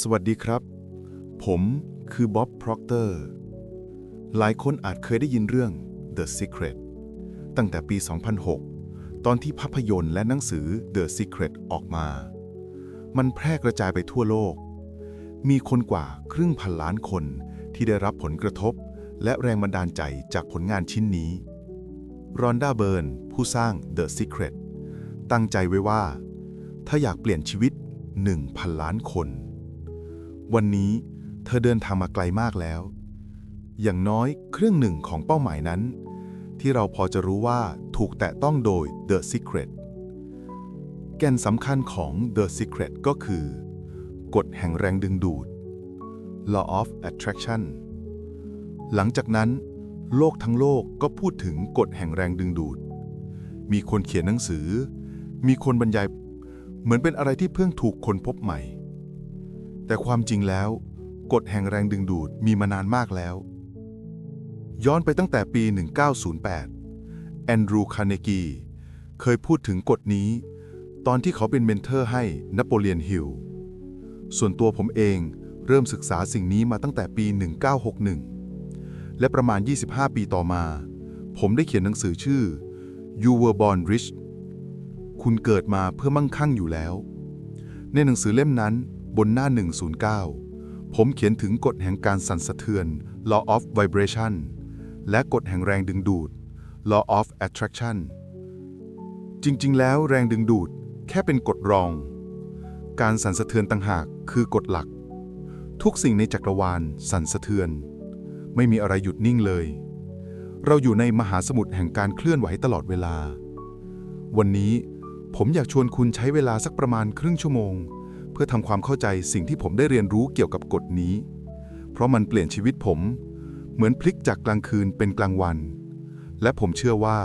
สวัสดีครับ ผมคือบ๊อบพร็อกเตอร์ หลายคนอาจเคยได้ยินเรื่อง The Secret ตั้งแต่ปี 2006 ตอนที่ภาพยนตร์และหนังสือ The Secret ออกมา มันแพร่กระจายไปทั่วโลก มีคนกว่าครึ่งพันล้านคนที่ได้รับผลกระทบ และแรงบันดาลใจจากผลงานชิ้นนี้ รอนด้าเบิร์น ผู้สร้าง The Secret ตั้งใจไว้ว่า ถ้าอยากเปลี่ยนชีวิต 1,000 ล้านคน วันนี้เธอเดินทางมาไกลมากแล้ว อย่างน้อยครึ่งหนึ่งของเป้าหมายนั้น ที่เราพอจะรู้ว่าถูกแตะต้องโดย The Secret แก่นสำคัญของ The Secret ก็คือ กฎแห่งแรงดึงดูด Law of Attraction หลังจากนั้น โลกทั้งโลกก็พูดถึงกฎแห่งแรงดึงดูด มีคนเขียนหนังสือ มีคนบรรยาย เหมือนเป็นอะไรที่เพิ่งถูกคนพบใหม่ แต่ความจริงแล้ว กฎแห่งแรงดึงดูดมีมานานมากแล้ว ย้อนไปตั้งแต่ปี 1908 แอนดรูว์คาร์เนกีเคยพูดถึงกฎนี้ ตอนที่เขาเป็นเมนเทอร์ให้นโปเลียนฮิลส่วนตัวผมเองเริ่มศึกษาสิ่งนี้มาตั้งแต่ปี 1961 และประมาณ 25 ปีต่อมา ผมได้เขียนหนังสือชื่อ You Were Born Rich คุณเกิดมาเพื่อมั่งคั่งอยู่แล้ว ในหนังสือเล่มนั้น บนหน้า 109 ผมเขียนถึงกฎแห่งการสั่นสะเทือน Law of Vibration และกฎแห่งแรงดึงดูด Law of Attraction จริง ๆ แล้วแรงดึงดูดแค่เป็นกฎรอง การสั่นสะเทือนต่างหากคือกฎหลัก ทุกสิ่งในจักรวาลสั่นสะเทือน ไม่มีอะไรหยุดนิ่งเลย เราอยู่ในมหาสมุทรแห่งการเคลื่อนไหวตลอดเวลา วันนี้ผมอยากชวนคุณใช้เวลาสักประมาณครึ่งชั่วโมง เพื่อทำความเข้าใจสิ่งที่ผมได้เรียนรู้เกี่ยวกับกฎนี้ เพราะมันเปลี่ยนชีวิตผม เหมือนพลิกจากกลางคืนเป็นกลางวัน และผมเชื่อว่า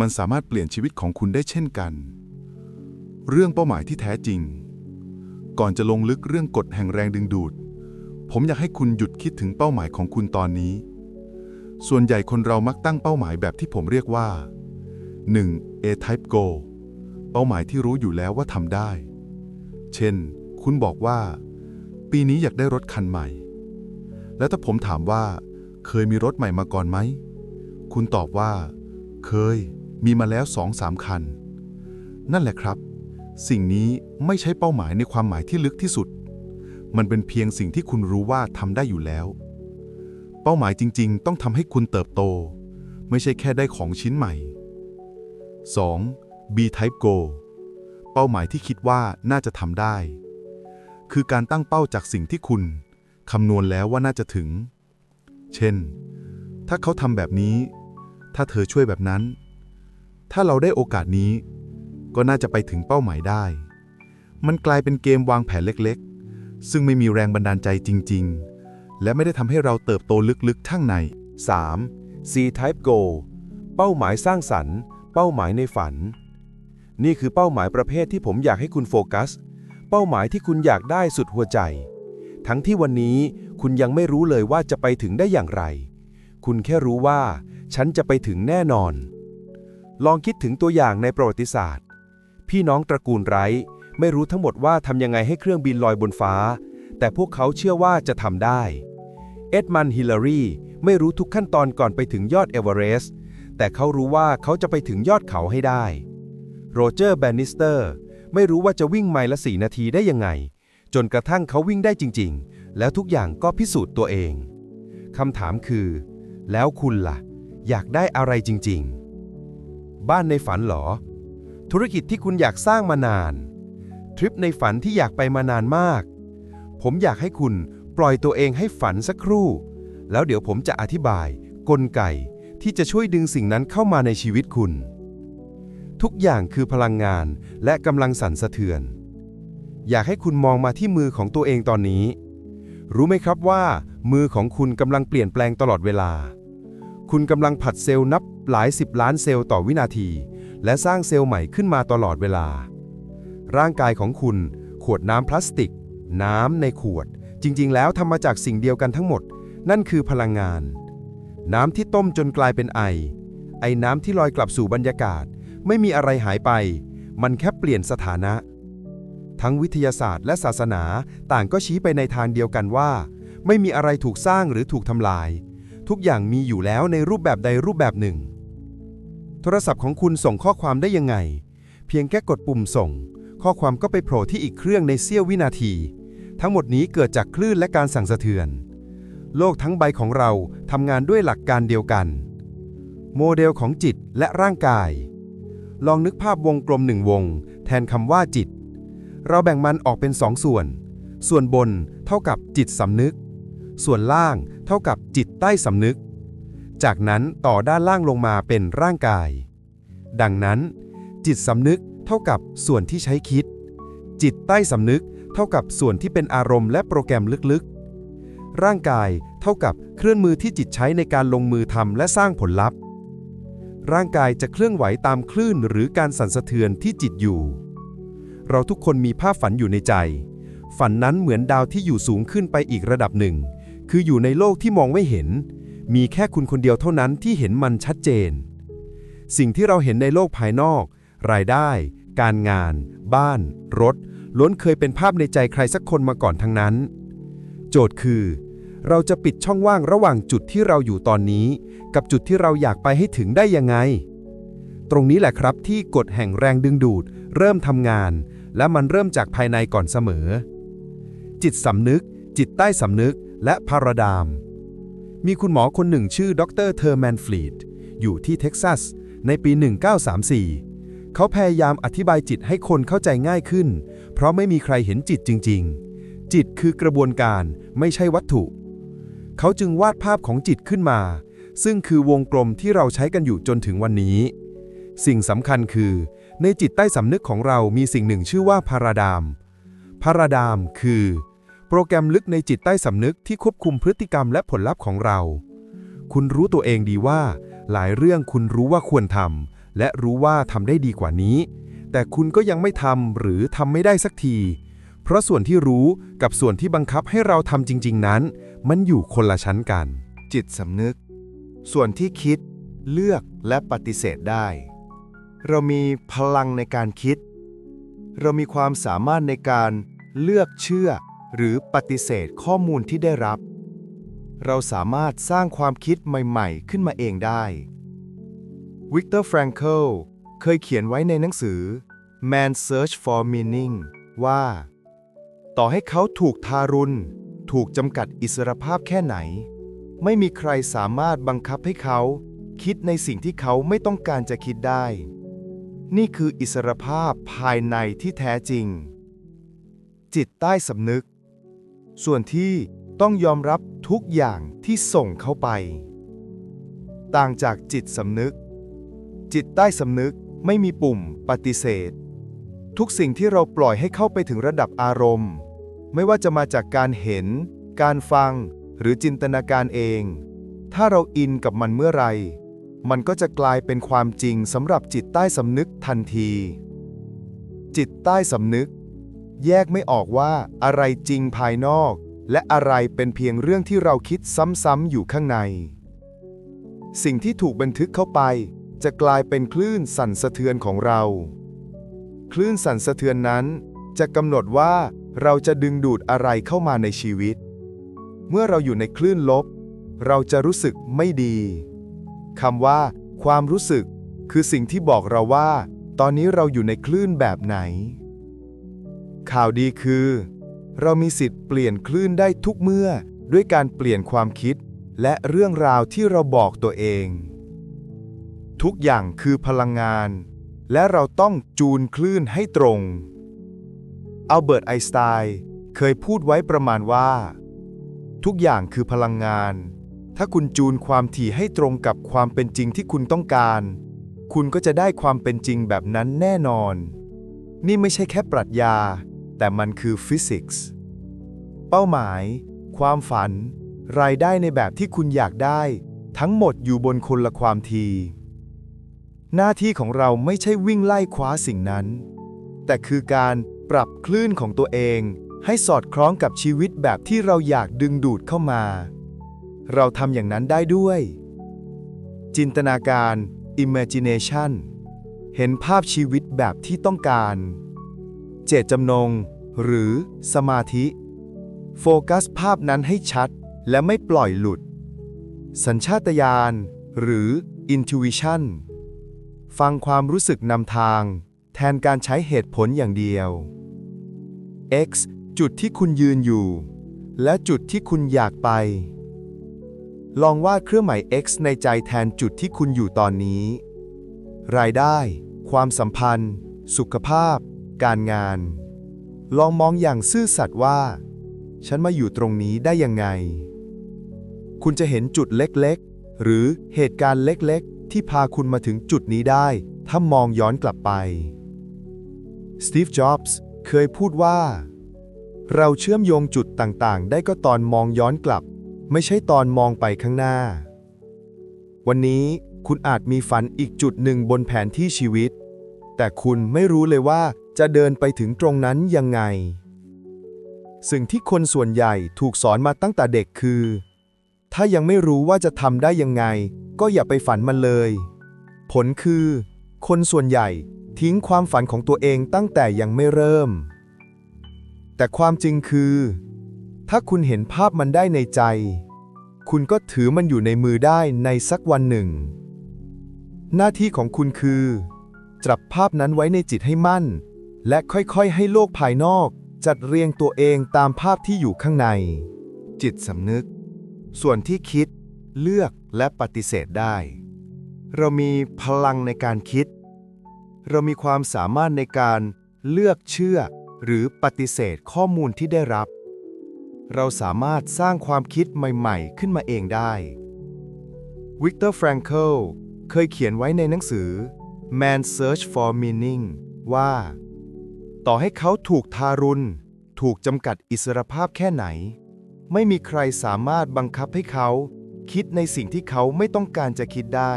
มันสามารถเปลี่ยนชีวิตของคุณได้เช่นกัน เรื่องเป้าหมายที่แท้จริง ก่อนจะลงลึกเรื่องกฎแห่งแรงดึงดูด ผมอยากให้คุณหยุดคิดถึงเป้าหมายของคุณตอนนี้ ส่วนใหญ่คนเรามักตั้งเป้าหมายแบบที่ผมเรียกว่า 1. A-type goal เป้าหมายที่รู้อยู่แล้วว่าทำได้ เช่น คุณบอกว่า ปีนี้อยากได้รถคันใหม่ แล้วถ้าผมถามว่า เคยมีรถใหม่มาก่อนไหม คุณตอบว่า เคย มีมาแล้วสองสามคัน นั่นแหละครับ สิ่งนี้ไม่ใช่เป้าหมายในความหมายที่ลึกที่สุด มันเป็นเพียงสิ่งที่คุณรู้ว่าทำได้อยู่แล้ว เป้าหมายจริง ๆ ต้องทำให้คุณเติบโต ไม่ใช่แค่ได้ของชิ้นใหม่ 2. B-type goal เป้าหมายที่คิดว่าน่าจะทำได้ คือการตั้งเป้าจากสิ่งที่คุณคำนวณแล้วว่าน่าจะถึง เช่น ถ้าเขาทำแบบนี้ ถ้าเธอช่วยแบบนั้น ถ้าเราได้โอกาสนี้ ก็น่าจะไปถึงเป้าหมายได้ มันกลายเป็นเกมวางแผนเล็กๆ ซึ่งไม่มีแรงบันดาลใจจริง ๆ และไม่ได้ทำให้เราเติบโตลึกๆทั้งใน 3. C-type goal เป้าหมายสร้างสรรค์ เป้าหมายในฝัน นี่คือเป้าหมายประเภทที่ผมอยากให้คุณโฟกัส เป้าหมายที่คุณอยากได้สุดหัวใจ ทั้งที่วันนี้คุณยังไม่รู้เลยว่าจะไปถึงได้อย่างไร คุณแค่รู้ว่า ฉันจะไปถึงแน่นอน ลองคิดถึงตัวอย่างในประวัติศาสตร์ พี่น้องตระกูลไร้ไม่รู้ทั้งหมดว่าทำยังไงให้เครื่องบินลอยบนฟ้า แต่พวกเขาเชื่อว่าจะทำได้ เอ็ดมันฮิลลารีไม่รู้ทุกขั้นตอนก่อนไปถึงยอดเอเวอเรสต์แต่เขารู้ว่าเขาจะไปถึงยอดเขาให้ได้ โรเจอร์แบนนิสเตอร์ไม่รู้ว่าจะวิ่งไมล์ละสี่นาทีได้ยังไง จนกระทั่งเขาวิ่งได้จริง ๆ แล้วทุกอย่างก็พิสูจน์ตัวเองคำถามคือ แล้วคุณล่ะ อยากได้อะไรจริง ๆ บ้านในฝันเหรอ ธุรกิจที่คุณอยากสร้างมานาน ทริปในฝันที่อยากไปมานานมาก ผมอยากให้คุณปล่อยตัวเองให้ฝันสักครู่ แล้วเดี๋ยวผมจะอธิบาย กลไกที่จะช่วยดึงสิ่งนั้นเข้ามาในชีวิตคุณ ทุกอย่างคือพลังงานและกำลังสั่นสะเทือน อยากให้คุณมองมาที่มือของตัวเองตอนนี้ รู้ไหมครับว่า มือของคุณกำลังเปลี่ยนแปลงตลอดเวลา คุณกำลังผัดเซลล์นับหลายสิบล้านเซลล์ต่อวินาที และสร้างเซลล์ใหม่ขึ้นมาตลอดเวลา ร่างกายของคุณ ขวดน้ำพลาสติก น้ำในขวด จริง ๆ แล้วทำมาจากสิ่งเดียวกันทั้งหมด นั่นคือพลังงาน น้ำที่ต้มจนกลายเป็นไอ ไอน้ำที่ลอยกลับสู่บรรยากาศ ไม่มีอะไรหายไป มันแค่เปลี่ยนสถานะ ทั้งวิทยาศาสตร์และศาสนาต่างก็ชี้ไปในทางเดียวกันว่า ไม่มีอะไรถูกสร้างหรือถูกทำลาย ทุกอย่างมีอยู่แล้วในรูปแบบใดรูปแบบหนึ่ง โทรศัพท์ของคุณส่งข้อความได้ยังไง เพียงแค่กดปุ่มส่ง ข้อความก็ไปโผล่ที่อีกเครื่องในเสี้ยววินาที ทั้งหมดนี้เกิดจากคลื่นและการสั่งสะเทือน โลกทั้งใบของเราทำงานด้วยหลักการเดียวกันโมเดลของจิตและร่างกาย ลองนึกภาพวงกลมหนึ่งวง แทนคำว่าจิต เราแบ่งมันออกเป็นสองส่วน ส่วนบนเท่ากับจิตสำนึก ส่วนล่างเท่ากับจิตใต้สำนึก จากนั้นต่อด้านล่างลงมาเป็นร่างกาย ดังนั้น จิตสำนึกเท่ากับส่วนที่ใช้คิด จิตใต้สำนึกเท่ากับส่วนที่เป็นอารมณ์และโปรแกรมลึกๆ ร่างกายเท่ากับเครื่องมือที่จิตใช้ในการลงมือทำและสร้างผลลัพธ์ ร่างกายจะเคลื่อนไหวตามคลื่นหรือการสั่นสะเทือนที่จิตอยู่ เราทุกคนมีภาพฝันอยู่ในใจ ฝันนั้นเหมือนดาวที่อยู่สูงขึ้นไปอีกระดับหนึ่ง คืออยู่ในโลกที่มองไม่เห็น มีแค่คุณคนเดียวเท่านั้นที่เห็นมันชัดเจน สิ่งที่เราเห็นในโลกภายนอก รายได้ การงาน บ้าน รถ ล้วนเคยเป็นภาพในใจใครสักคนมาก่อนทั้งนั้น โจทย์คือ เราจะปิดช่องว่างระหว่างจุดที่เราอยู่ตอนนี้ กับจุดที่เราอยากไปให้ถึงได้ยังไง ตรงนี้แหละครับที่กฎแห่งแรงดึงดูด เริ่มทำงาน และมันเริ่มจากภายในก่อนเสมอ จิตสำนึก จิตใต้สำนึก และพาราดาม มีคุณหมอคนหนึ่งชื่อดรเทอร์แมนฟลีดอยู่ที่เท็กซัส ในปี 1934 เขาพยายามอธิบายจิตให้คนเข้าใจง่ายขึ้น เพราะไม่มีใครเห็นจิตจริง ๆ จิตคือกระบวนการไม่ใช่วัตถุ เขาจึงวาดภาพของจิตขึ้นมา ซึ่งคือวงกลมที่เราใช้กันอยู่จนถึงวันนี้ สิ่งสำคัญคือ ในจิตใต้สำนึกของเรามีสิ่งหนึ่งชื่อว่าพาราดามพาราดามคือ โปรแกรมลึกในจิตใต้สำนึกที่ควบคุมพฤติกรรมและผลลัพธ์ของเรา คุณรู้ตัวเองดีว่า หลายเรื่องคุณรู้ว่าควรทำและรู้ว่าทำได้ดีกว่านี้ แต่คุณก็ยังไม่ทำหรือทำไม่ได้สักทีเพราะส่วนที่รู้กับส่วนที่บังคับให้เราทำจริง ๆ นั้น มันอยู่คนละชั้นกัน จิตสำนึก ส่วนที่คิด เลือกและปฏิเสธได้ เรามีพลังในการคิด เรามีความสามารถในการเลือกเชื่อ หรือปฏิเสธข้อมูลที่ได้รับ เราสามารถสร้างความคิดใหม่ๆ ขึ้นมาเองได้ วิกเตอร์แฟรงเคิลเคยเขียนไว้ในหนังสือ Man Search for Meaning ว่า ต่อให้เขาถูกทารุณ ถูกจำกัดอิสรภาพแค่ไหน ไม่มีใครสามารถบังคับให้เขา คิดในสิ่งที่เขาไม่ต้องการจะคิดได้ นี่คืออิสรภาพภายในที่แท้จริง จิตใต้สำนึก ส่วนที่ต้องยอมรับทุกอย่างที่ส่งเข้าไป ต่างจากจิตสำนึก จิตใต้สำนึกไม่มีปุ่มปฏิเสธ ทุกสิ่งที่เราปล่อยให้เข้าไปถึงระดับอารมณ์ ไม่ว่าจะมาจากการเห็น การฟัง หรือจินตนาการเอง ถ้าเราอินกับมันเมื่อไร มันก็จะกลายเป็นความจริงสำหรับจิตใต้สำนึกทันที จิตใต้สำนึก แยกไม่ออกว่าอะไรจริงภายนอก และอะไรเป็นเพียงเรื่องที่เราคิดซ้ำๆอยู่ข้างใน สิ่งที่ถูกบันทึกเข้าไป จะกลายเป็นคลื่นสั่นสะเทือนของเรา คลื่นสั่นสะเทือนนั้น จะกำหนดว่าเราจะดึงดูดอะไรเข้ามาในชีวิต เมื่อเราอยู่ในคลื่นลบ เราจะรู้สึกไม่ดีคำว่า ความรู้สึก คือสิ่งที่บอกเราว่า ตอนนี้เราอยู่ในคลื่นแบบไหน ข่าวดีคือ เรามีสิทธิ์เปลี่ยนคลื่นได้ทุกเมื่อด้วยการเปลี่ยนความคิด และเรื่องราวที่เราบอกตัวเอง ทุกอย่างคือพลังงาน และเราต้องจูนคลื่นให้ตรงอัลเบิร์ตไอน์สไตน์เคยพูดไว้ประมาณว่า ทุกอย่างคือพลังงาน ถ้าคุณจูนความถี่ให้ตรงกับความเป็นจริงที่คุณต้องการ คุณก็จะได้ความเป็นจริงแบบนั้นแน่นอน นี่ไม่ใช่แค่ปรัชญา แต่มันคือฟิสิกส์ เป้าหมาย ความฝัน รายได้ในแบบที่คุณอยากได้ ทั้งหมดอยู่บนคนละความที หน้าที่ของเราไม่ใช่วิ่งไล่คว้าสิ่งนั้น แต่คือการปรับคลื่นของตัวเอง ให้สอดคล้องกับชีวิตแบบที่เราอยากดึงดูดเข้ามา เราทำอย่างนั้นได้ด้วย จินตนาการ imagination เห็นภาพชีวิตแบบที่ต้องการ เจตจำนง หรือสมาธิ โฟกัสภาพนั้นให้ชัดและไม่ปล่อยหลุด สัญชาตญาณหรือ intuition ฟังความรู้สึกนำทาง แทนการใช้เหตุผลอย่างเดียว X จุดที่คุณยืนอยู่ และจุดที่คุณอยากไป ลองวาดเครื่องหมาย X ในใจแทนจุดที่คุณอยู่ตอนนี้ รายได้ ความสัมพันธ์ สุขภาพ การงาน ลองมองอย่างซื่อสัตย์ว่า ฉันมาอยู่ตรงนี้ได้ยังไง คุณจะเห็นจุดเล็กๆ หรือเหตุการณ์เล็กๆ ที่พาคุณมาถึงจุดนี้ได้ ถ้ามองย้อนกลับไปสตีฟ จ็อบส์ เคยพูดว่า เราเชื่อมโยงจุดต่างๆ ได้ก็ตอนมองย้อนกลับ ไม่ใช่ตอนมองไปข้างหน้า วันนี้คุณอาจมีฝันอีกจุดหนึ่งบนแผนที่ชีวิต แต่คุณไม่รู้เลยว่าจะเดินไปถึงตรงนั้นยังไง สิ่งที่คนส่วนใหญ่ถูกสอนมาตั้งแต่เด็กคือ ถ้ายังไม่รู้ว่าจะทำได้ยังไง ก็อย่าไปฝันมันเลย ผลคือ คนส่วนใหญ่ทิ้งความฝันของตัวเองตั้งแต่ยังไม่เริ่ม แต่ความจริงคือ ถ้าคุณเห็นภาพมันได้ในใจ คุณก็ถือมันอยู่ในมือได้ในสักวันหนึ่ง หน้าที่ของคุณคือ จับภาพนั้นไว้ในจิตให้มั่น และค่อยๆ ให้โลกภายนอก จัดเรียงตัวเองตามภาพที่อยู่ข้างใน จิตสำนึก ส่วนที่คิด เลือกและปฏิเสธได้ เรามีพลังในการคิด เรามีความสามารถในการเลือกเชื่อ หรือปฏิเสธข้อมูลที่ได้รับ เราสามารถสร้างความคิดใหม่ๆ ขึ้นมาเองได้ วิกเตอร์แฟรงเคิลเคยเขียนไว้ในหนังสือ Man Search for Meaning ว่า ต่อให้เขาถูกทารุณ ถูกจำกัดอิสรภาพแค่ไหน ไม่มีใครสามารถบังคับให้เขา คิดในสิ่งที่เขาไม่ต้องการจะคิดได้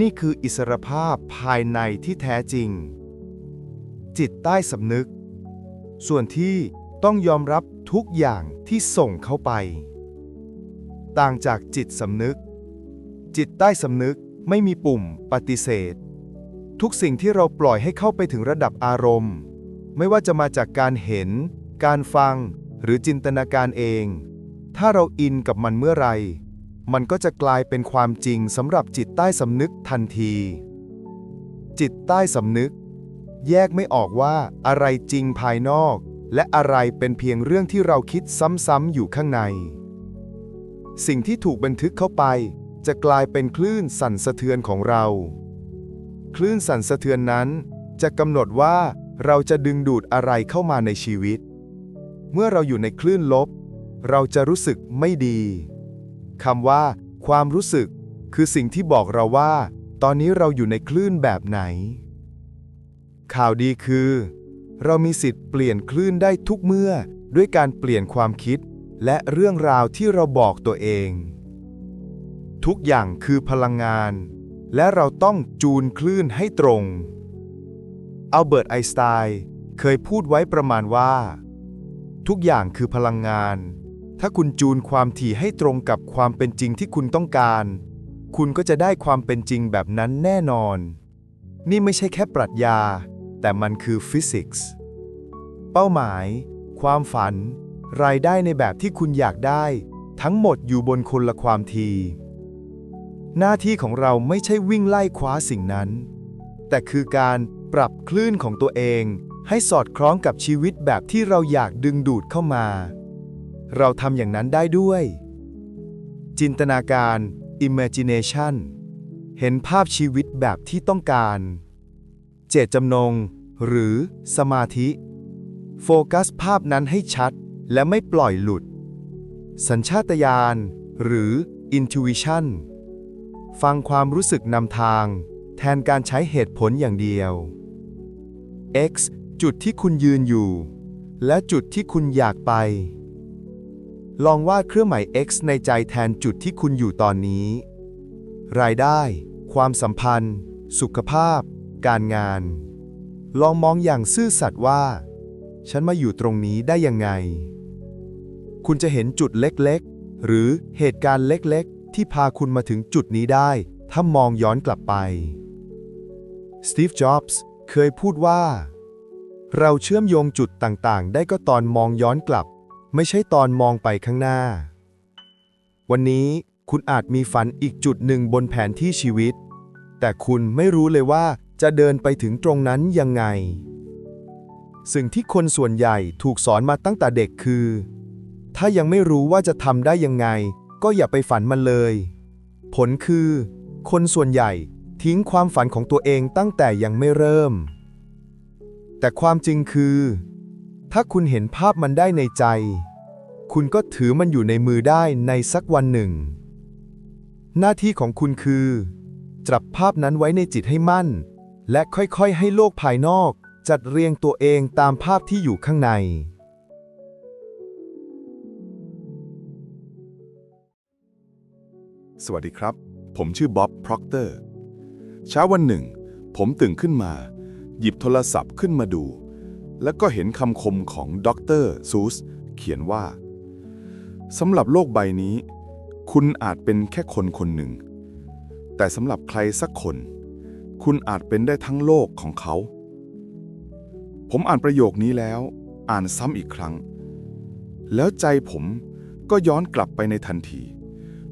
นี่คืออิสรภาพภายในที่แท้จริง จิตใต้สำนึก ส่วนที่ต้องยอมรับทุกอย่างที่ส่งเข้าไป ต่างจากจิตสำนึก จิตใต้สำนึกไม่มีปุ่มปฏิเสธ ทุกสิ่งที่เราปล่อยให้เข้าไปถึงระดับอารมณ์ ไม่ว่าจะมาจากการเห็น การฟัง หรือจินตนาการเอง ถ้าเราอินกับมันเมื่อไร มันก็จะกลายเป็นความจริงสำหรับจิตใต้สำนึกทันที จิตใต้สำนึก แยกไม่ออกว่าอะไรจริงภายนอก และอะไรเป็นเพียงเรื่องที่เราคิดซ้ำๆอยู่ข้างใน สิ่งที่ถูกบันทึกเข้าไป จะกลายเป็นคลื่นสั่นสะเทือนของเรา คลื่นสั่นสะเทือนนั้น จะกำหนดว่าเราจะดึงดูดอะไรเข้ามาในชีวิต เมื่อเราอยู่ในคลื่นลบ เราจะรู้สึกไม่ดีคำว่า ความรู้สึก คือสิ่งที่บอกเราว่า ตอนนี้เราอยู่ในคลื่นแบบไหน ข่าวดีคือ เรามีสิทธิ์เปลี่ยนคลื่นได้ทุกเมื่อ ด้วยการเปลี่ยนความคิด และเรื่องราวที่เราบอกตัวเอง ทุกอย่างคือพลังงาน และเราต้องจูนคลื่นให้ตรงอัลเบิร์ตไอน์สไตน์เคยพูดไว้ประมาณว่า ทุกอย่างคือพลังงาน ถ้าคุณจูนความถี่ให้ตรงกับความเป็นจริงที่คุณต้องการ คุณก็จะได้ความเป็นจริงแบบนั้นแน่นอน นี่ไม่ใช่แค่ปรัชญา แต่มันคือฟิสิกส์ เป้าหมาย ความฝัน รายได้ในแบบที่คุณอยากได้ ทั้งหมดอยู่บนคนละความที หน้าที่ของเราไม่ใช่วิ่งไล่คว้าสิ่งนั้น แต่คือการปรับคลื่นของตัวเอง ให้สอดคล้องกับชีวิตแบบที่เราอยากดึงดูดเข้ามา เราทำอย่างนั้นได้ด้วย จินตนาการ imagination เห็นภาพชีวิตแบบที่ต้องการ เจตจำนง หรือสมาธิ โฟกัสภาพนั้นให้ชัด และไม่ปล่อยหลุด สัญชาตญาณหรือ intuition ฟังความรู้สึกนำทาง แทนการใช้เหตุผลอย่างเดียว X จุดที่คุณยืนอยู่ และจุดที่คุณอยากไป ลองวาดเครื่องหมาย X ในใจแทนจุดที่คุณอยู่ตอนนี้ รายได้ ความสัมพันธ์ สุขภาพ การงาน ลองมองอย่างซื่อสัตย์ว่า ฉันมาอยู่ตรงนี้ได้ยังไง คุณจะเห็นจุดเล็กๆ หรือเหตุการณ์เล็กๆ ที่พาคุณมาถึงจุดนี้ได้ ถ้ามองย้อนกลับไป สตีฟ จ็อบส์ เคยพูดว่า เราเชื่อมโยงจุดต่างๆ ได้ก็ตอนมองย้อนกลับ ไม่ใช่ตอนมองไปข้างหน้า วันนี้คุณอาจมีฝันอีกจุดหนึ่งบนแผนที่ชีวิต แต่คุณไม่รู้เลยว่า จะเดินไปถึงตรงนั้นยังไง สิ่งที่คนส่วนใหญ่ถูกสอนมาตั้งแต่เด็กคือ ถ้ายังไม่รู้ว่าจะทำได้ยังไง ก็อย่าไปฝันมันเลย ผลคือ คนส่วนใหญ่ทิ้งความฝันของตัวเองตั้งแต่ยังไม่เริ่ม แต่ความจริงคือ ถ้าคุณเห็นภาพมันได้ในใจ คุณก็ถือมันอยู่ในมือได้ในสักวันหนึ่ง หน้าที่ของคุณคือ จับภาพนั้นไว้ในจิตให้มั่น และค่อยๆ ให้โลกภายนอก จัดเรียงตัวเองตามภาพที่อยู่ข้างใน สวัสดีครับ ผมชื่อบ๊อบพร็อกเตอร์เช้าวันหนึ่ง ผมตื่นขึ้นมา หยิบโทรศัพท์ขึ้นมาดู แล้วก็เห็นคำคมของดรซูส เขียนว่าสำหรับโลกใบนี้ คุณอาจเป็นแค่คนคนหนึ่ง แต่สำหรับใครสักคน คุณอาจเป็นได้ทั้งโลกของเขา ผมอ่านประโยคนี้แล้ว อ่านซ้ำอีกครั้ง แล้วใจผมก็ย้อนกลับไปในทันที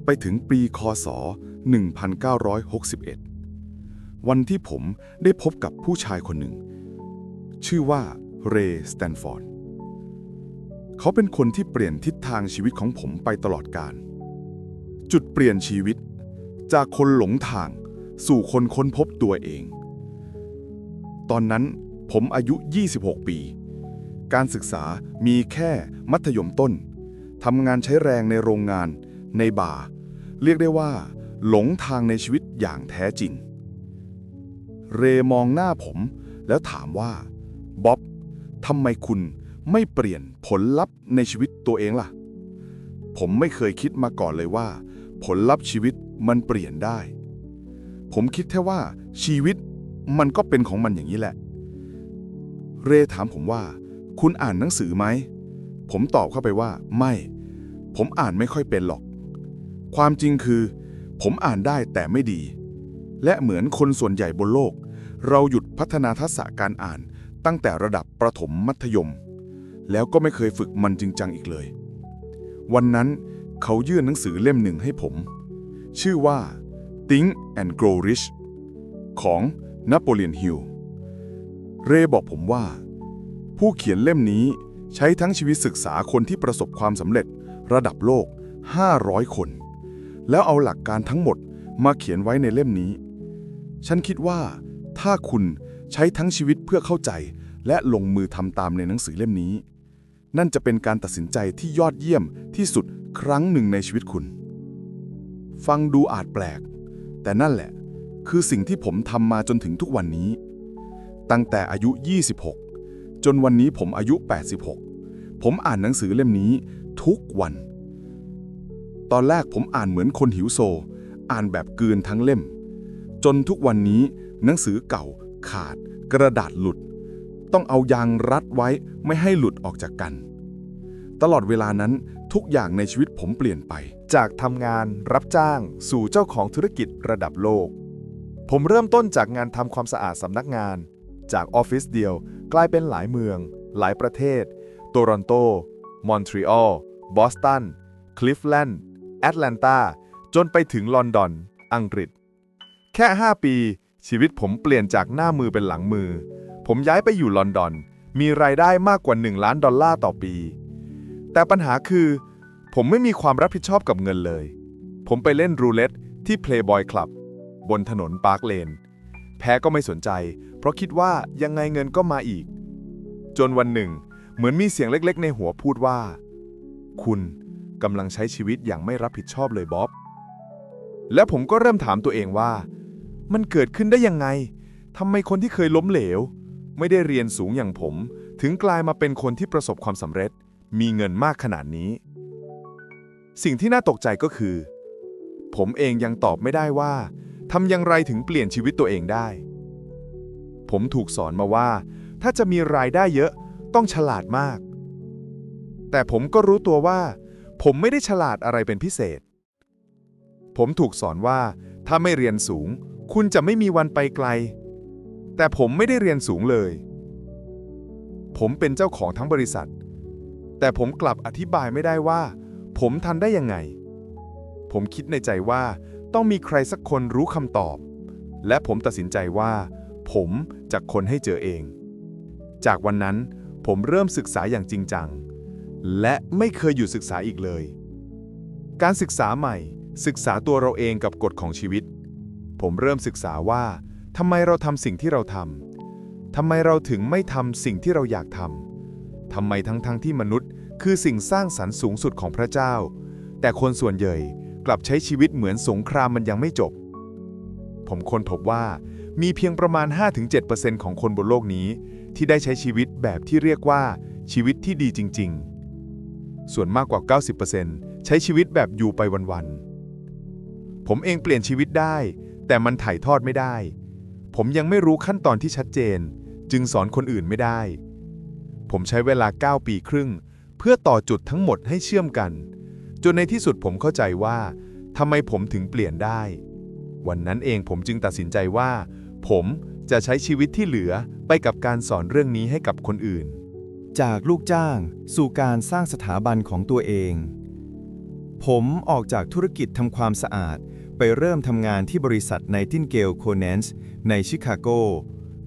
ไปถึงปีคศ 1961 วันที่ผมได้พบกับผู้ชายคนหนึ่ง ชื่อว่าเรย์สแตนฟอร์ดเขาเป็นคนที่เปลี่ยนทิศทางชีวิตของผมไปตลอดกาลจุดเปลี่ยนชีวิตจากคนหลงทาง สู่คนค้นพบตัวเอง ตอนนั้นผมอายุ 26 ปี การศึกษามีแค่มัธยมต้น ทำงานใช้แรงในโรงงาน ในบาร์ เรียกได้ว่า หลงทางในชีวิตอย่างแท้จริง เรมองหน้าผมแล้วถามว่าบ๊อบทำไมคุณไม่เปลี่ยนผลลัพธ์ในชีวิตตัวเองล่ะ ผมไม่เคยคิดมาก่อนเลยว่า ผลลัพธ์ชีวิตมันเปลี่ยนได้ ผมคิดแค่ว่าชีวิตมันก็เป็นของมันอย่างนี้แหละ เรถามผมว่า คุณอ่านหนังสือไหม ผมตอบเข้าไปว่าไม่ ผมอ่านไม่ค่อยเป็นหรอก ความจริงคือ ผมอ่านได้แต่ไม่ดี และเหมือนคนส่วนใหญ่บนโลก เราหยุดพัฒนาทักษะการอ่านตั้งแต่ระดับประถมมัธยม แล้วก็ไม่เคยฝึกมันจริงจังอีกเลย วันนั้นเขายื่นหนังสือเล่มหนึ่งให้ผม ชื่อว่า Think and Grow Rich ของนโปเลียนฮิลเรย์บอกผมว่า ผู้เขียนเล่มนี้ใช้ทั้งชีวิตศึกษาคนที่ประสบความสำเร็จระดับโลก 500 คน แล้วเอาหลักการทั้งหมดมาเขียนไว้ในเล่มนี้ ฉันคิดว่าถ้าคุณใช้ทั้งชีวิตเพื่อเข้าใจ และลงมือทำตามในหนังสือเล่มนี้ นั่นจะเป็นการตัดสินใจที่ยอดเยี่ยมที่สุดครั้งหนึ่งในชีวิตคุณ ฟังดูอาจแปลก แต่นั่นแหละ คือสิ่งที่ผมทำมาจนถึงทุกวันนี้ ตั้งแต่อายุ 26 จนวันนี้ผมอายุ 86 ผมอ่านหนังสือเล่มนี้ทุกวัน ตอนแรกผมอ่านเหมือนคนหิวโซ อ่านแบบกืนทั้งเล่ม จนทุกวันนี้หนังสือเก่าขาด กระดาษหลุด ต้องเอายางรัดไว้ไม่ให้หลุดออกจากกัน ตลอดเวลานั้นทุกอย่างในชีวิตผมเปลี่ยนไป จากทำงานรับจ้างสู่เจ้าของธุรกิจระดับโลก ผมเริ่มต้นจากงานทำความสะอาดสำนักงาน จากออฟฟิศเดียวกลายเป็นหลายเมือง หลายประเทศ โตรอนโต มอนทรีออล บอสตัน คลิฟแลนด์ แอตแลนตา จนไปถึงลอนดอน อังกฤษ แค่ 5 ปี ชีวิตผมเปลี่ยนจากหน้ามือเป็นหลังมือ ผมย้ายไปอยู่ลอนดอน มีรายได้มากกว่า 1 ล้านดอลลาร์ต่อปี แต่ปัญหาคือ ผมไม่มีความรับผิดชอบกับเงินเลย ผมไปเล่นรูเล็ตที่ Playboy Club บนถนนปาร์คเลน แพ้ก็ไม่สนใจ เพราะคิดว่ายังไงเงินก็มาอีก จนวันหนึ่ง เหมือนมีเสียงเล็กๆ ในหัวพูดว่า คุณกำลังใช้ชีวิตอย่างไม่รับผิดชอบเลยบ๊อบ และผมก็เริ่มถามตัวเองว่า มันเกิดขึ้นได้ยังไงทำไมคนที่เคยล้มเหลว ไม่ได้เรียนสูงอย่างผม ถึงกลายมาเป็นคนที่ประสบความสำเร็จ มีเงินมากขนาดนี้ สิ่งที่น่าตกใจก็คือ ผมเองยังตอบไม่ได้ว่าทำอย่างไรถึงเปลี่ยนชีวิตตัวเองได้ ผมถูกสอนมาว่า ถ้าจะมีรายได้เยอะต้องฉลาดมาก แต่ผมก็รู้ตัวว่า ผมไม่ได้ฉลาดอะไรเป็นพิเศษ ผมถูกสอนว่า ถ้าไม่เรียนสูง คุณจะไม่มีวันไปไกล แต่ผมไม่ได้เรียนสูงเลย ผมเป็นเจ้าของทั้งบริษัท แต่ผมกลับอธิบายไม่ได้ว่า ผมทันได้ยังไง ผมคิดในใจว่า ต้องมีใครสักคนรู้คำตอบ และผมตัดสินใจว่า ผมจะคนให้เจอเอง จากวันนั้นผมเริ่มศึกษาอย่างจริงจัง และไม่เคยหยุดศึกษาอีกเลย การศึกษาใหม่ ศึกษาตัวเราเองกับกฎของชีวิต ผมเริ่มศึกษาว่าทำไมเราทำสิ่งที่เราทำทำไมเราถึงไม่ทำสิ่งที่เราอยากทำ ทำไมทั้งๆทที่มนุษย์ คือสิ่งสร้างสรรค์สูงสุดของพระเจ้า แต่คนส่วนใหญ่กลับใช้ชีวิตเหมือนสงครามมันยังไม่จบ ผมค้นพบว่ามีเพียงประมาณ 5-7%ของคนบนโลกนี้ ที่ได้ใช้ชีวิตแบบที่เรียกว่าชีวิตที่ดีจริง ๆ ส่วนมากกว่า 90%ใช้ชีวิตแบบอยู่ไปวันๆ ผมเองเปลี่ยนชีวิตได้ แต่มันถ่ายทอดไม่ได้ ผมยังไม่รู้ขั้นตอนที่ชัดเจน จึงสอนคนอื่นไม่ได้ ผมใช้เวลา 9 ปีครึ่ง เพื่อต่อจุดทั้งหมดให้เชื่อมกัน จนในที่สุดผมเข้าใจว่าทำไมผมถึงเปลี่ยนได้ วันนั้นเองผมจึงตัดสินใจว่า ผมจะใช้ชีวิตที่เหลือไปกับการสอนเรื่องนี้ให้กับคนอื่น จากลูกจ้างสู่การสร้างสถาบันของตัวเอง ผมออกจากธุรกิจทำความสะอาด ไปเริ่มทำงานที่บริษัท Nightingale c o n a n c e ในชิคาโก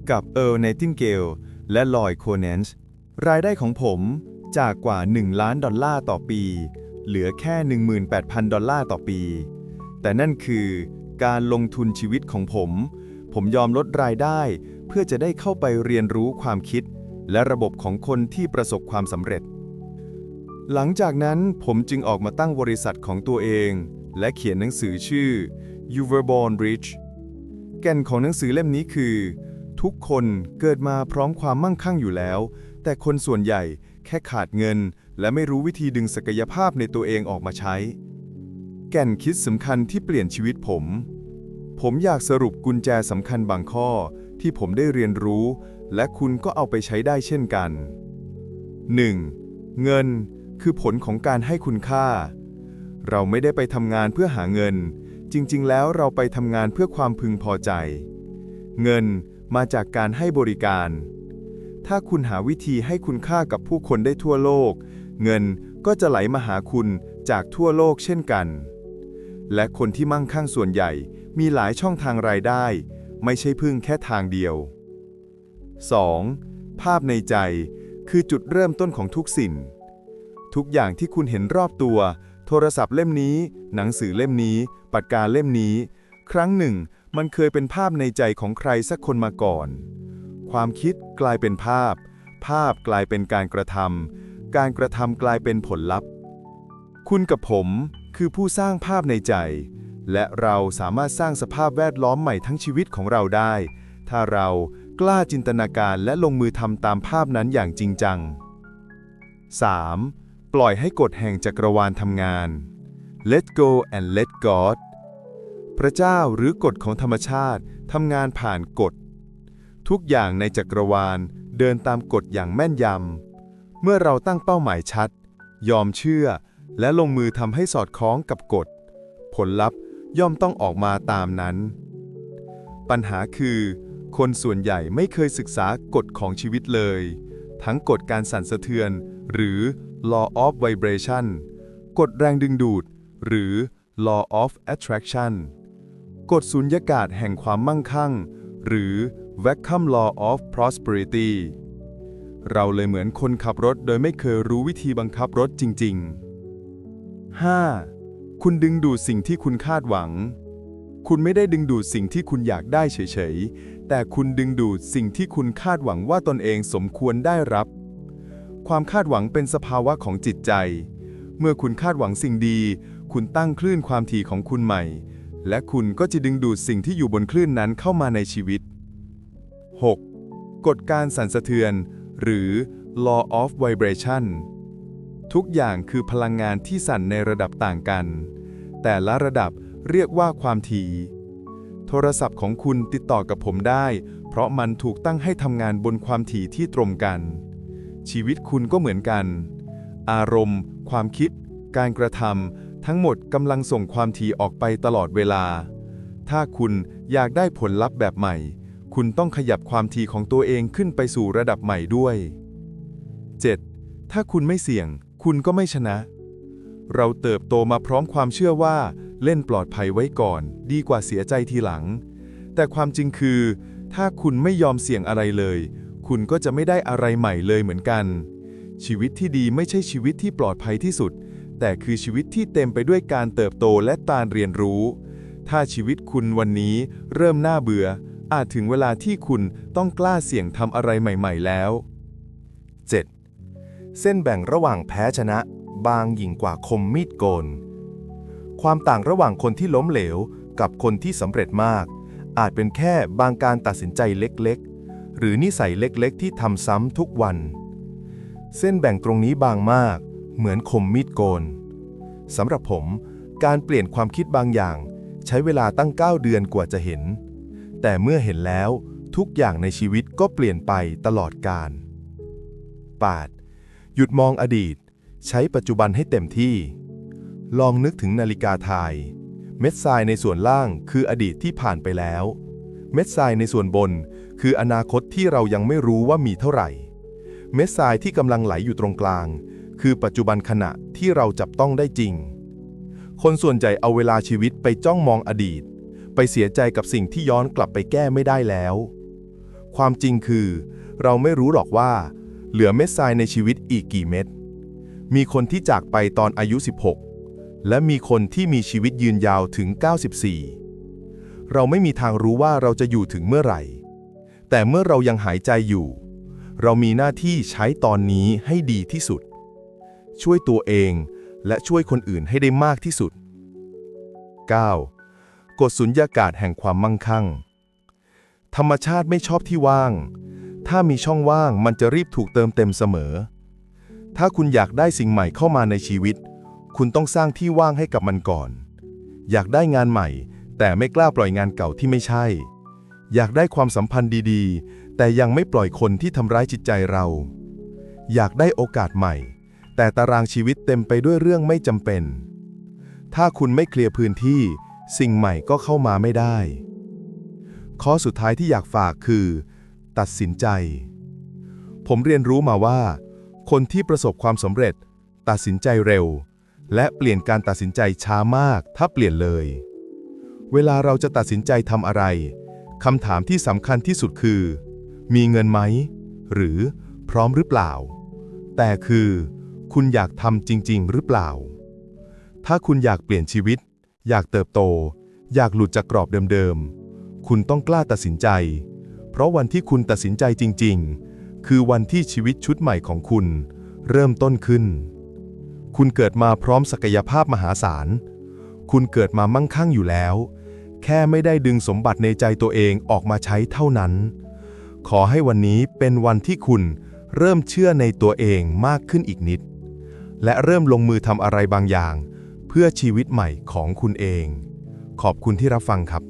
กับ Earl Nightingale และ Lloyd c o n a n c e รายได้ของผมจากกว่า 1 ล้านดอลลาร์ต่อปี เหลือแค่ 18,000 ดอลลาร์ต่อปี แต่นั่นคือการลงทุนชีวิตของผม ผมยอมลดรายได้เพื่อจะได้เข้าไปเรียนรู้ความคิด และระบบของคนที่ประสบความสำเร็จ หลังจากนั้นผมจึงออกมาตั้งบริษัทของตัวเอง และเขียนหนังสือชื่อ You Were Born Rich แก่นของหนังสือเล่มนี้คือ ทุกคนเกิดมาพร้อมความมั่งคั่งอยู่แล้ว แต่คนส่วนใหญ่แค่ขาดเงิน และไม่รู้วิธีดึงศักยภาพในตัวเองออกมาใช้ แก่นคิดสำคัญที่เปลี่ยนชีวิตผม ผมอยากสรุปกุญแจสำคัญบางข้อที่ผมได้เรียนรู้ และคุณก็เอาไปใช้ได้เช่นกัน 1. เงินคือผลของการให้คุณค่า เราไม่ได้ไปทำงานเพื่อหาเงิน จริง ๆ แล้วเราไปทำงานเพื่อความพึงพอใจ เงินมาจากการให้บริการ ถ้าคุณหาวิธีให้คุณค่ากับผู้คนได้ทั่วโลก เงินก็จะไหลมาหาคุณจากทั่วโลกเช่นกัน และคนที่มั่งคั่งส่วนใหญ่มีหลายช่องทางรายได้ ไม่ใช่พึ่งแค่ทางเดียว 2. ภาพในใจคือจุดเริ่มต้นของทุกสิ่ง ทุกอย่างที่คุณเห็นรอบตัว โทรศัพท์เล่มนี้ หนังสือเล่มนี้ ปากกาเล่มนี้ ครั้งหนึ่ง มันเคยเป็นภาพในใจของใครสักคนมาก่อน ความคิดกลายเป็นภาพ ภาพกลายเป็นการกระทำการกระทำกลายเป็นผลลัพธ์ คุณกับผมคือผู้สร้างภาพในใจ และเราสามารถสร้างสภาพแวดล้อมใหม่ทั้งชีวิตของเราได้ ถ้าเรากล้าจินตนาการและลงมือทำตามภาพนั้นอย่างจริงจัง 3. ปล่อยให้กฎแห่งจักรวาลทำงาน Let go and let God พระเจ้าหรือกฎของธรรมชาติทำงานผ่านกฎ ทุกอย่างในจักรวาลเดินตามกฎอย่างแม่นยำ เมื่อเราตั้งเป้าหมายชัด ยอมเชื่อ และลงมือทำให้สอดคล้องกับกฎ ผลลัพธ์ย่อมต้องออกมาตามนั้น ปัญหาคือ คนส่วนใหญ่ไม่เคยศึกษากฎของชีวิตเลย ทั้งกฎการสั่นสะเทือน หรือ law of vibration กฎแรงดึงดูด หรือ law of attraction กฎสุญญากาศแห่งความมั่งคั่ง หรือ vacuum law of prosperity เราเลยเหมือนคนขับรถโดยไม่เคยรู้วิธีบังคับรถจริง ๆ 5. คุณดึงดูดสิ่งที่คุณคาดหวัง คุณไม่ได้ดึงดูดสิ่งที่คุณอยากได้เฉย ๆ แต่คุณดึงดูดสิ่งที่คุณคาดหวังว่าตนเองสมควรได้รับ ความคาดหวังเป็นสภาวะของจิตใจ เมื่อคุณคาดหวังสิ่งดี คุณตั้งคลื่นความถี่ของคุณใหม่ และคุณก็จะดึงดูดสิ่งที่อยู่บนคลื่นนั้นเข้ามาในชีวิต 6. กฎการสั่นสะเทือน หรือ law of vibration ทุกอย่างคือพลังงานที่สั่นในระดับต่างกัน แต่ละระดับเรียกว่าความถี่ โทรศัพท์ของคุณติดต่อกับผมได้ เพราะมันถูกตั้งให้ทำงานบนความถี่ที่ตรงกัน ชีวิตคุณก็เหมือนกัน อารมณ์ ความคิด การกระทำทั้งหมดกำลังส่งความถี่ออกไปตลอดเวลา ถ้าคุณอยากได้ผลลัพธ์แบบใหม่ คุณต้องขยับความถี่ของตัวเองขึ้นไปสู่ระดับใหม่ด้วย 7. ถ้าคุณไม่เสี่ยง คุณก็ไม่ชนะ เราเติบโตมาพร้อมความเชื่อว่า เล่นปลอดภัยไว้ก่อน ดีกว่าเสียใจทีหลัง แต่ความจริงคือ ถ้าคุณไม่ยอมเสี่ยงอะไรเลย คุณก็จะไม่ได้อะไรใหม่เลยเหมือนกัน ชีวิตที่ดีไม่ใช่ชีวิตที่ปลอดภัยที่สุด แต่คือชีวิตที่เต็มไปด้วยการเติบโตและการเรียนรู้ ถ้าชีวิตคุณวันนี้เริ่มน่าเบื่อ อาจถึงเวลาที่คุณต้องกล้าเสี่ยงทำอะไรใหม่ ๆ แล้ว 7. เส้นแบ่งระหว่างแพ้ชนะ บางยิ่งกว่าคมมีดโกน ความต่างระหว่างคนที่ล้มเหลวกับคนที่สำเร็จมาก อาจเป็นแค่บางการตัดสินใจเล็กๆ หรือนิสัยเล็กๆ ที่ทำซ้ำทุกวัน เส้นแบ่งตรงนี้บางมาก เหมือนคมมีดโกนสำหรับผม การเปลี่ยนความคิดบางอย่าง ใช้เวลาตั้ง 9 เดือนกว่าจะเห็น แต่เมื่อเห็นแล้วทุกอย่างในชีวิตก็เปลี่ยนไปตลอดกาล 8. หยุดมองอดีต ใช้ปัจจุบันให้เต็มที่ ลองนึกถึงนาฬิกาทายเม็ดทรายในส่วนล่างคืออดีตที่ผ่านไปแล้ว เม็ดทรายในส่วนบน คืออนาคตที่เรายังไม่รู้ว่ามีเท่าไหร่ เม็ดทรายที่กำลังไหลอยู่ตรงกลาง คือปัจจุบันขณะที่เราจับต้องได้จริง คนส่วนใหญ่เอาเวลาชีวิตไปจ้องมองอดีต ไปเสียใจกับสิ่งที่ย้อนกลับไปแก้ไม่ได้แล้ว ความจริงคือ เราไม่รู้หรอกว่า เหลือเม็ดทรายในชีวิตอีกกี่เม็ด มีคนที่จากไปตอนอายุ 16 และมีคนที่มีชีวิตยืนยาวถึง 94 เราไม่มีทางรู้ว่าเราจะอยู่ถึงเมื่อไหร่ แต่เมื่อเรายังหายใจอยู่ เรามีหน้าที่ใช้ตอนนี้ให้ดีที่สุด ช่วยตัวเองและช่วยคนอื่นให้ได้มากที่สุด 9. กฎสุญญากาศแห่งความมั่งคั่ง ธรรมชาติไม่ชอบที่ว่าง ถ้ามีช่องว่างมันจะรีบถูกเติมเต็มเสมอ ถ้าคุณอยากได้สิ่งใหม่เข้ามาในชีวิต คุณต้องสร้างที่ว่างให้กับมันก่อน อยากได้งานใหม่ แต่ไม่กล้าปล่อยงานเก่าที่ไม่ใช่ อยากได้ความสัมพันธ์ดีๆ แต่ยังไม่ปล่อยคนที่ทำร้ายจิตใจเรา อยากได้โอกาสใหม่ แต่ตารางชีวิตเต็มไปด้วยเรื่องไม่จำเป็น ถ้าคุณไม่เคลียร์พื้นที่ สิ่งใหม่ก็เข้ามาไม่ได้ ข้อสุดท้ายที่อยากฝากคือ ตัดสินใจ ผมเรียนรู้มาว่า คนที่ประสบความสำเร็จ ตัดสินใจเร็ว และเปลี่ยนการตัดสินใจช้ามากถ้าเปลี่ยนเลย เวลาเราจะตัดสินใจทำอะไรคำถามที่สำคัญที่สุดคือ มีเงินไหม หรือพร้อมหรือเปล่า แต่คือ คุณอยากทำจริง ๆ หรือเปล่า ถ้าคุณอยากเปลี่ยนชีวิต อยากเติบโต อยากหลุดจากกรอบเดิมๆ คุณต้องกล้าตัดสินใจ เพราะวันที่คุณตัดสินใจจริง ๆ คือวันที่ชีวิตชุดใหม่ของคุณ เริ่มต้นขึ้น คุณเกิดมาพร้อมศักยภาพมหาศาล คุณเกิดมามั่งคั่งอยู่แล้ว แค่ไม่ได้ดึงสมบัติในใจตัวเองออกมาใช้เท่านั้น ขอให้วันนี้เป็นวันที่คุณเริ่มเชื่อในตัวเองมากขึ้นอีกนิด และเริ่มลงมือทำอะไรบางอย่าง เพื่อชีวิตใหม่ของคุณเอง ขอบคุณที่รับฟังครับ